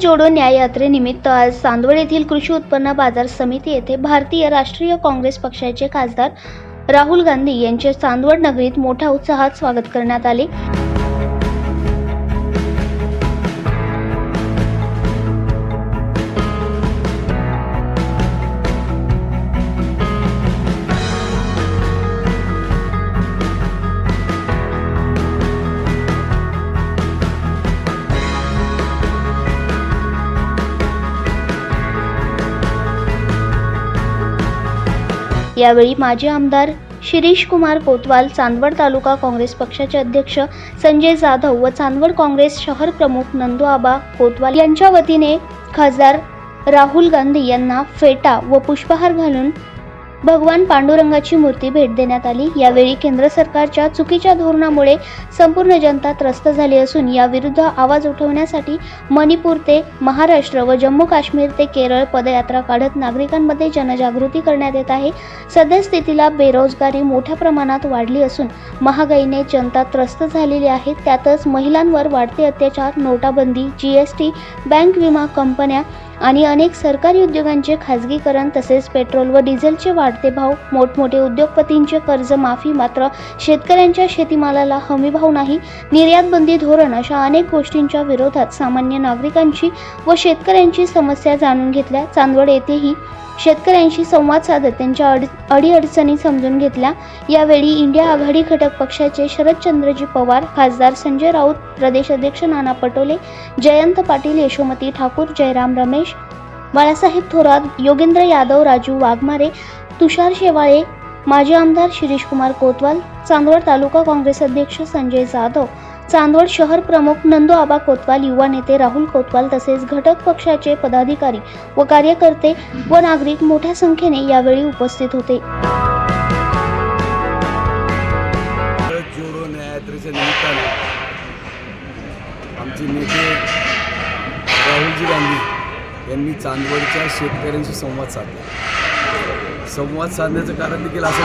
जोडो न्याय यात्रेनिमित्त आज चांदवड येथील कृषी उत्पन्न बाजार समिती येथे भारतीय राष्ट्रीय काँग्रेस पक्षाचे खासदार राहुल गांधी यांचे चांदवड नगरीत मोठ्या उत्साहात स्वागत करण्यात आले. यावेळी माजी आमदार शिरीष कुमार कोतवाल चांदवड तालुका काँग्रेस पक्षाचे अध्यक्ष संजय जाधव व चांदवड काँग्रेस शहर प्रमुख नंदू आबा कोतवाल यांच्या वतीने खासदार राहुल गांधी यांना फेटा व पुष्पहार घालून भगवान पांडुरंगाची मूर्ती भेट देण्यात आली. यावेळी केंद्र सरकारच्या चुकीच्या धोरणामुळे संपूर्ण जनता त्रस्त झाली असून याविरुद्ध आवाज उठवण्यासाठी मणिपूर ते महाराष्ट्र व जम्मू काश्मीर ते केरळ पदयात्रा काढत नागरिकांमध्ये जनजागृती करण्यात येत आहे. सद्यस्थितीला बेरोजगारी मोठ्या प्रमाणात वाढली असून महागाईने जनता त्रस्त झालेली आहे. त्यातच महिलांवर वाढते अत्याचार नोटाबंदी जीएसटी बँक विमा कंपन्या आणि अनेक सरकारी उद्योगांचे खाजगीकरण तसेच पेट्रोल व डिझेलचे वाढते भाव मोठमोठे उद्योगपतींचे कर्ज माफी मात्र शेतकऱ्यांच्या शेतीमालाला हमीभाव नाही. निर्यात बंदी धोरण अशा अनेक गोष्टींच्या विरोधात सामान्य नागरिकांची व शेतकऱ्यांची समस्या जाणून घेतल्या. चांदवड येथेही शेतकऱ्यांशी संवाद साधत त्यांच्या अडी अडीअडचणी समजून घेतल्या. यावेळी इंडिया आघाडी घटक पक्षाचे शरदचंद्रजी पवार खासदार संजय राऊत प्रदेश अध्यक्ष नाना पटोले जयंत पाटील यशोमती ठाकूर जयराम रमेश बाळासाहेब थोरात योगेंद्र यादव राजू वाघमारे तुषार शेवाळे माजी आमदार शिरीषकुमार कोतवाल चांदवड तालुका काँग्रेस अध्यक्ष संजय जाधव चांदवड शहर प्रमुख नंदू आबा कोतवाल युवा नेते राहुल कोतवाल तसेच घटक पक्षाचे पदाधिकारी व कार्यकर्ते व नागरिक मोठ्या संख्येने यावेळी उपस्थित होते. आमचे नेते राहुलजी गांधी. यांनी चांदवडच्या शेतकऱ्यांशी संवाद साधला. संवाद साधण्याचं कारण देखील असं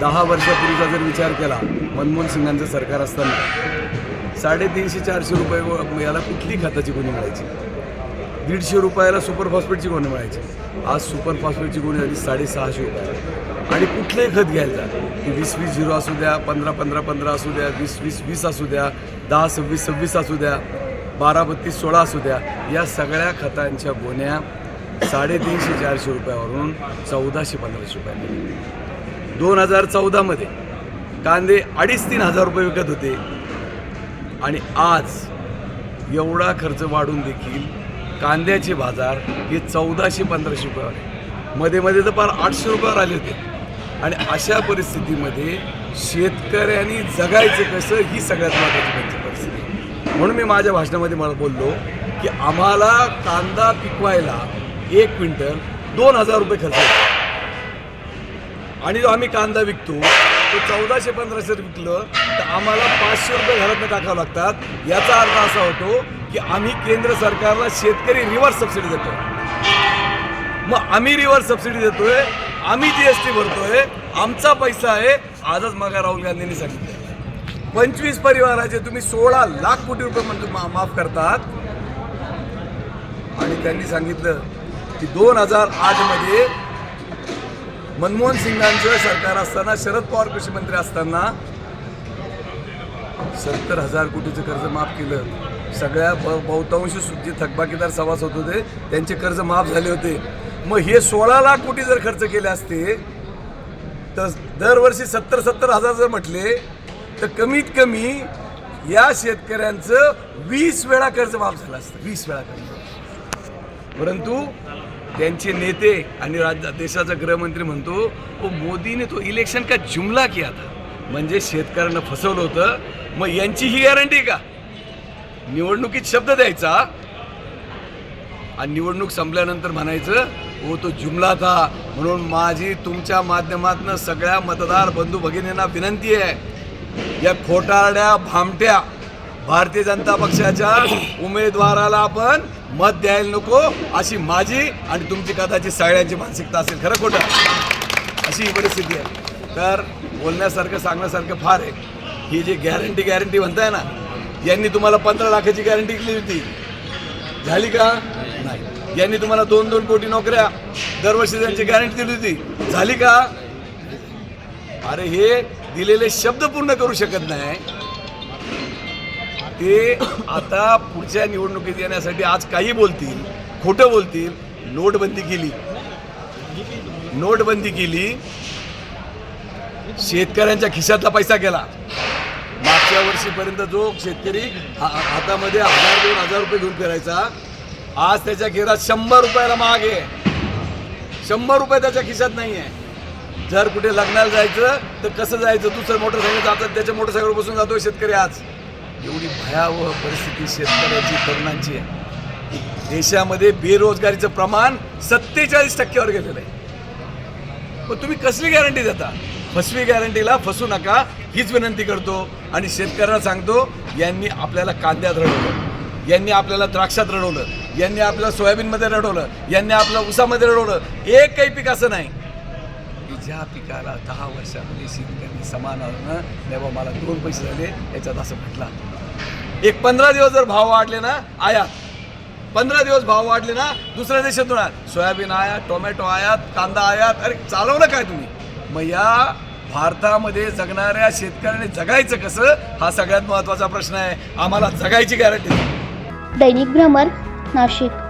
दहा वर्षापूर्वीचा जर विचार केला मनमोहन सिंगांचं सरकार असताना साडेतीनशे चारशे रुपये याला कुठली खताची गुन्हे मिळायची? दीडशे रुपयाला सुपर फॉस्फेटची गुन्हे मिळायची. आज सुपर फॉस्फेटची गोणी झाली साडेसहाशे रुपये आणि कुठलंही खत घ्यायला की वीस वीस झिरो असू द्या पंधरा पंधरा पंधरा असू द्या वीस वीस वीस असू द्या दहा सव्वीस सव्वीस असू द्या बारा बत्तीस सोळा असू द्या या सगळ्या खतांच्या गोण्या साडेतीनशे चारशे रुपयावरून चौदाशे पंधराशे रुपये दोन हजार चौदामध्ये कांदे अडीच तीन हजार रुपये विकत होते. आणि आज एवढा खर्च वाढून देखील कांद्याचे बाजार हे चौदाशे पंधराशे रुपयावर आहे मध्ये मध्ये तर फार आठशे रुपयावर आले होते. आणि अशा परिस्थितीमध्ये शेतकऱ्यांनी जगायचं कसं ही सगळ्यात महत्त्वाची आहे. म्हणून मी माझ्या भाषणामध्ये मला बोललो की आम्हाला कांदा पिकवायला एक क्विंटल दोन हजार रुपये खर्च येतो. आणि जो आम्ही कांदा विकतो तो चौदाशे पंधराशे विकलं तर आम्हाला पाचशे रुपये घरातनं टाकावं लागतात. याचा अर्थ असा होतो की आम्ही केंद्र सरकारला शेतकरी रिव्हर्स सबसिडी देतो मग आम्ही रिव्हर्स सबसिडी देतोय आम्ही जी एस टी भरतोय आमचा पैसा आहे आजच मग राहुल गांधींनी सांगितलं पंचवीस परिवाराचे तुम्ही सोळा लाख कोटी रुपये म्हणजे मा- माफ करतात. आणि त्यांनी सांगितलं की दोन हजार आठमध्ये मनमोहन सिंगांचं सरकार असताना शरद पवार कृषी मंत्री असताना सत्तर हजार कोटीचं कर्ज माफ केलं. सगळ्या बहुतांश जे थकबाकीदार सभासद होते त्यांचे कर्ज माफ झाले होते. मग हे सोळा लाख कोटी जर खर्च केले असते तर दरवर्षी सत्तर सत्तर हजार जर म्हटले तर कमीत कमी या शेतकऱ्यांचं वीस वेळा कर्ज माफ झालं असतं. वीस वेळा कर्ज. परंतु त्यांचे नेते आणि राज्य देशाचा गृहमंत्री म्हणतो ओ मोदीने तो इलेक्शन का जुमला किया था? म्हणजे शेतकऱ्यांना फसवलं होतं. मग यांची ही गॅरंटी का? निवडणुकीत शब्द द्यायचा. आणि निवडणूक संपल्यानंतर म्हणायचं हो तो जुमला था. म्हणून माझी तुमच्या माध्यमातून सगळ्या मतदार बंधू भगिनींना विनंती आहे. या खोटारड्या भामट्या भारतीय जनता पक्षाच्या उमेदवाराला आपण मत द्यायला नको अशी माझी आणि तुमची कदाचित सगळ्यांची मानसिकता असेल. खरं खोटं. अशी ही परिस्थिती आहे. तर बोलण्यासारखं सांगण्यासारखं फार आहे. ही जी गॅरंटी गॅरंटी म्हणताय ना यांनी तुम्हाला पंधरा लाखाची गॅरंटी दिली होती. झाली का? नाही. यांनी तुम्हाला दोन दोन कोटी नोकऱ्या दरवर्षी त्यांची गॅरंटी दिली होती. झाली का? अरे हे दिलेले शब्द पूर्ण करू शकत नाही. ते आता पुढच्या निवडणुकीत येण्यासाठी आज काही बोलतील खोटं बोलतील नोटबंदी केली. नोटबंदी केली. शेतकऱ्यांच्या खिशातला पैसा गेला. मागच्या वर्षीपर्यंत जो शेतकरी हातामध्ये हजार दोन हजार रुपये घेऊन फिरायचा आज त्याच्या घेरात शंभर रुपयाला महाग आहे. शंभर रुपये त्याच्या खिशात नाही आहे जर कुठे लग्नाला जायचं तर कसं जायचं? दुसरं मोटरसायकल जातात त्याच्या मोटरसायकल बसून जातो शेतकरी आज. एवढी भयावह परिस्थिती शेतकऱ्याची तरुणांची आहे. देशामध्ये बेरोजगारीचं प्रमाण सत्तेचाळीस टक्क्यावर गेलेलं आहे. मग तुम्ही कसली गॅरंटी देता? फसवी गॅरंटीला फसू नका. हीच विनंती करतो आणि शेतकऱ्यांना सांगतो यांनी आपल्याला कांद्यात रडवलं. यांनी आपल्याला द्राक्षात रडवलं. यांनी आपल्याला सोयाबीनमध्ये रडवलं. यांनी आपल्या ऊसामध्ये रडवलं. एक काही पीक असं नाही. की ज्या पिकाला दहा वर्षामध्ये शेतकरी समान ना? तेव्हा मला दोन पैसे झाले याच्यात असं म्हटलं. एक पंधरा दिवस जर भाव वाढले ना आयात. पंधरा दिवस भाव वाढले ना दुसऱ्या देशातून आयात. सोयाबीन आयात टोमॅटो आयात कांदा आयात अरे चालवलं काय तुम्ही? मग या भारतामध्ये जगणाऱ्या शेतकऱ्याने जगायचं कसं? हा सगळ्यात महत्त्वाचा प्रश्न आहे. आम्हाला जगायची गॅरंटी दैनिक भ्रमर नाशिक.